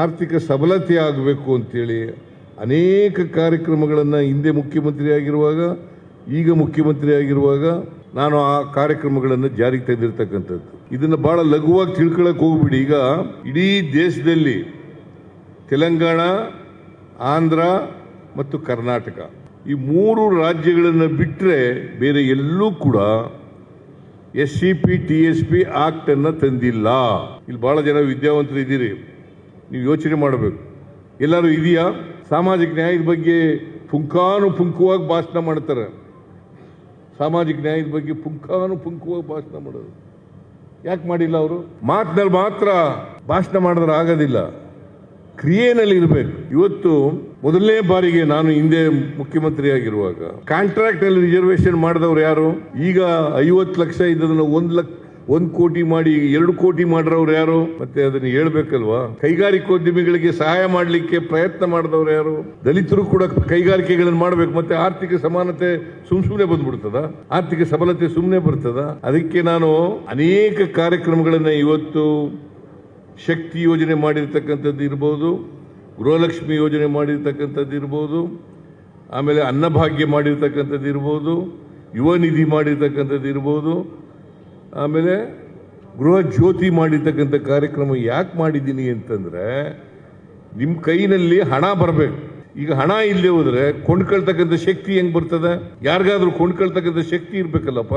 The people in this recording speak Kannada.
ಆರ್ಥಿಕ ಸಬಲತೆ ಆಗಬೇಕು ಅಂತೇಳಿ ಅನೇಕ ಕಾರ್ಯಕ್ರಮಗಳನ್ನು ಹಿಂದೆ ಮುಖ್ಯಮಂತ್ರಿ ಆಗಿರುವಾಗ ಈಗ ಮುಖ್ಯಮಂತ್ರಿ ಆಗಿರುವಾಗ ನಾನು ಆ ಕಾರ್ಯಕ್ರಮಗಳನ್ನು ಜಾರಿಗೆ ತಂದಿರತಕ್ಕಂಥದ್ದು. ಇದನ್ನು ಬಹಳ ಲಘುವಾಗಿ ತಿಳ್ಕೊಳಕ್ಕೆ ಹೋಗ್ಬಿಡಿ. ಈಗ ಇಡೀ ದೇಶದಲ್ಲಿ ತೆಲಂಗಾಣ, ಆಂಧ್ರ ಮತ್ತು ಕರ್ನಾಟಕ ಈ ಮೂರು ರಾಜ್ಯಗಳನ್ನು ಬಿಟ್ಟರೆ ಬೇರೆ ಎಲ್ಲೂ ಕೂಡ S C P, T S P act ಅನ್ನ ತಂದಿಲ್ಲ. ಇಲ್ಲಿ ಬಹಳ ಜನ ವಿದ್ಯಾವಂತರು ಇದ್ದೀರಿ ನೀವು ಯೋಚನೆ ಮಾಡಬೇಕು. ಎಲ್ಲರೂ ಇದೆಯಾ? ಸಾಮಾಜಿಕ ನ್ಯಾಯದ ಬಗ್ಗೆ ಪುಂಕಾನು ಪುಂಕವಾಗಿ ಭಾಷಣ ಮಾಡ್ತಾರೆ. ಸಾಮಾಜಿಕ ನ್ಯಾಯದ ಬಗ್ಗೆ ಪುಂಕಾನು ಪುಂಕವಾಗಿ ಭಾಷಣ ಮಾಡೋದು. ಯಾಕೆ ಮಾಡಿಲ್ಲ ಅವರು? ಮಾತಿನಲ್ಲಿ ಮಾತ್ರ ಭಾಷಣ ಮಾಡಿದ್ರೆ ಆಗೋದಿಲ್ಲ. ಕ್ರಿಯೆನಲ್ಲಿ ಇರಬೇಕು. ಇವತ್ತು ಮೊದಲನೇ ಬಾರಿಗೆ ನಾನು ಹಿಂದೆ ಮುಖ್ಯಮಂತ್ರಿ ಆಗಿರುವಾಗ ಕಾಂಟ್ರಾಕ್ಟ್ ಅಲ್ಲಿ ರಿಸರ್ವೇಶನ್ ಮಾಡಿದವರು ಯಾರು? ಈಗ ಐವತ್ತು ಲಕ್ಷ ಇದ್ದದನ್ನು ಒಂದು ಲಕ್ಷ ಒಂದ್ ಕೋಟಿ ಮಾಡಿ, ಎರಡು ಕೋಟಿ ಮಾಡಿರೋರು ಯಾರು? ಮತ್ತೆ ಅದನ್ನ ಹೇಳ್ಬೇಕಲ್ವಾ? ಕೈಗಾರಿಕೋದ್ಯಮಿಗಳಿಗೆ ಸಹಾಯ ಮಾಡಲಿಕ್ಕೆ ಪ್ರಯತ್ನ ಮಾಡಿದವರು ಯಾರು? ದಲಿತರು ಕೂಡ ಕೈಗಾರಿಕೆಗಳನ್ನು ಮಾಡಬೇಕು, ಮತ್ತೆ ಆರ್ಥಿಕ ಸಮಾನತೆ ಸುಮ್ ಸುಮ್ಮನೆ ಬಂದ್ಬಿಡ್ತದ? ಆರ್ಥಿಕ ಸಬಲತೆ ಸುಮ್ಮನೆ ಬರ್ತದ? ಅದಕ್ಕೆ ನಾನು ಅನೇಕ ಕಾರ್ಯಕ್ರಮಗಳನ್ನು ಇವತ್ತು ಶಕ್ತಿ ಯೋಜನೆ ಮಾಡಿರ್ತಕ್ಕಂಥದ್ದು ಇರ್ಬೋದು, ಗೃಹಲಕ್ಷ್ಮಿ ಯೋಜನೆ ಮಾಡಿರ್ತಕ್ಕಂಥದ್ದು ಇರ್ಬೋದು, ಆಮೇಲೆ ಅನ್ನಭಾಗ್ಯ ಮಾಡಿರ್ತಕ್ಕಂಥದ್ದು ಇರ್ಬೋದು, ಯುವ ನಿಧಿ ಮಾಡಿರ್ತಕ್ಕಂಥದ್ದು ಇರ್ಬೋದು ಆಮೇಲೆ ಗೃಹ ಜ್ಯೋತಿ ಮಾಡಿರ್ತಕ್ಕಂಥ ಕಾರ್ಯಕ್ರಮ ಯಾಕೆ ಮಾಡಿದ್ದೀನಿ ಅಂತಂದ್ರೆ ನಿಮ್ಮ ಕೈನಲ್ಲಿ ಹಣ ಬರಬೇಕು. ಈಗ ಹಣ ಇಲ್ಲದೆ ಹೋದರೆ ಕೊಂಡ್ಕೊಳ್ತಕ್ಕಂಥ ಶಕ್ತಿ ಹೆಂಗೆ ಬರ್ತದೆ? ಯಾರಿಗಾದ್ರೂ ಕೊಂಡ್ಕೊಳ್ತಕ್ಕಂಥ ಶಕ್ತಿ ಇರ್ಬೇಕಲ್ಲಪ್ಪ.